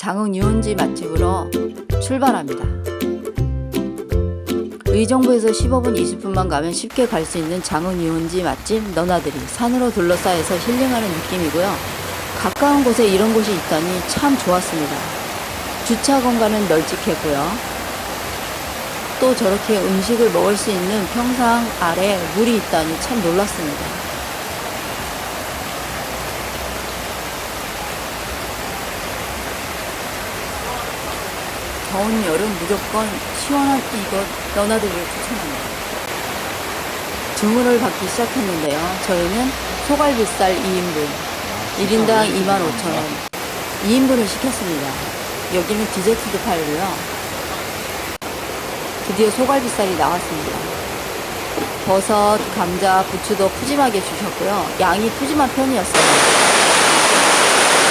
장흥 유원지 맛집으로 출발합니다. 의정부에서 15분 20분만 가면 쉽게 갈 수 있는 장흥 유원지 맛집 너나들이 산으로 둘러싸여서 힐링하는 느낌이고요. 가까운 곳에 이런 곳이 있다니 참 좋았습니다. 주차 공간은 널찍했고요. 또 저렇게 음식을 먹을 수 있는 평상 아래 물이 있다니 참 놀랐습니다. 더운 여름 무조건 시원한 이곳 너나들이를 추천합니다. 주문을 받기 시작했는데요. 저희는 소갈비살 2인분, 1인당 25,000원, 2인분을 시켰습니다. 여기는 디저트도 팔고요. 드디어 소갈비살이 나왔습니다. 버섯, 감자, 부추도 푸짐하게 주셨고요. 양이 푸짐한 편이었어요.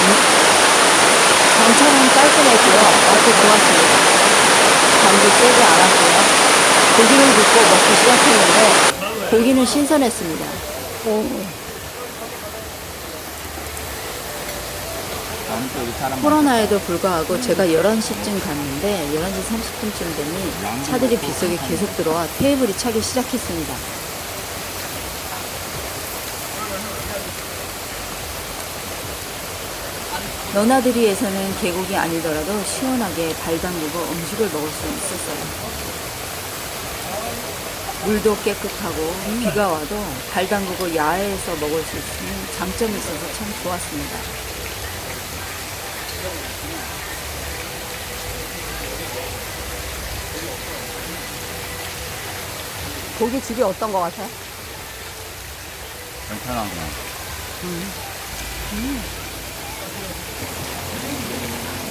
음, 전차는 깔끔했고요. 맛도 좋았습니다. 간도 세지 않았고요. 고기를 굽고 먹기 시작했는데 고기는 신선했습니다. 코로나에도 불구하고 제가 11시쯤 갔는데 11시 30분쯤 되니 차들이 빗속에 계속 들어와 테이블이 차기 시작했습니다. 너나들이에서는 계곡이 아니더라도 시원하게 발 담그고 음식을 먹을 수 있었어요. 물도 깨끗하고 비가 와도 발 담그고 야외에서 먹을 수 있는 장점이 있어서 참 좋았습니다. 고기 집이 어떤 것 같아요? 괜찮아 그냥.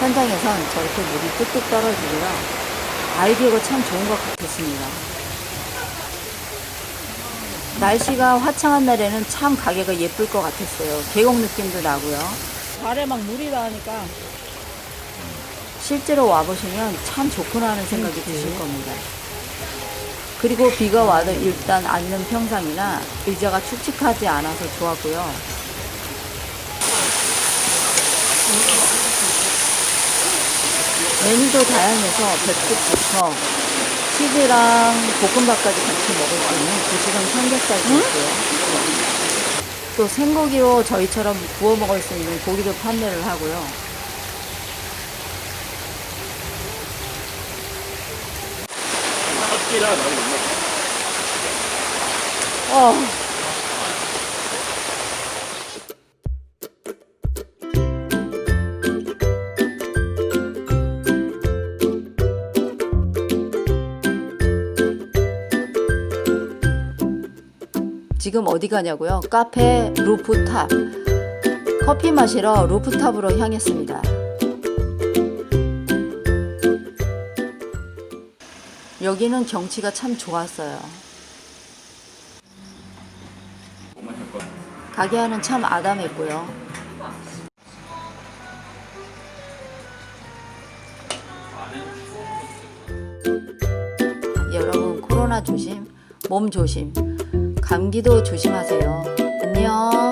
현장에선 저렇게 물이 뚝뚝 떨어지고요. 아이디어가 참 좋은 것 같았습니다. 날씨가 화창한 날에는 참 가게가 예쁠 것 같았어요. 계곡 느낌도 나고요. 발에 막 물이 닿으니까 실제로 와보시면 참 좋구나 하는 생각이 드실 겁니다. 그리고 비가 와도 일단 앉는 평상이나 의자가 축축하지 않아서 좋았고요. 메뉴도 다양해서 백숙부터 치즈랑 볶음밥까지 같이 먹을 수 있는 부지런 삼겹살도 있고요. 또 생고기로 저희처럼 구워 먹을 수 있는 고기도 판매를 하고요. 어. 지금 어디 가냐고요? 카페 루프탑. 커피 마시러 루프탑으로 향했습니다. 여기는 경치가 참 좋았어요. 가게 안은 참 아담했고요. 여러분 코로나 조심, 몸 조심, 감기도 조심하세요. 안녕.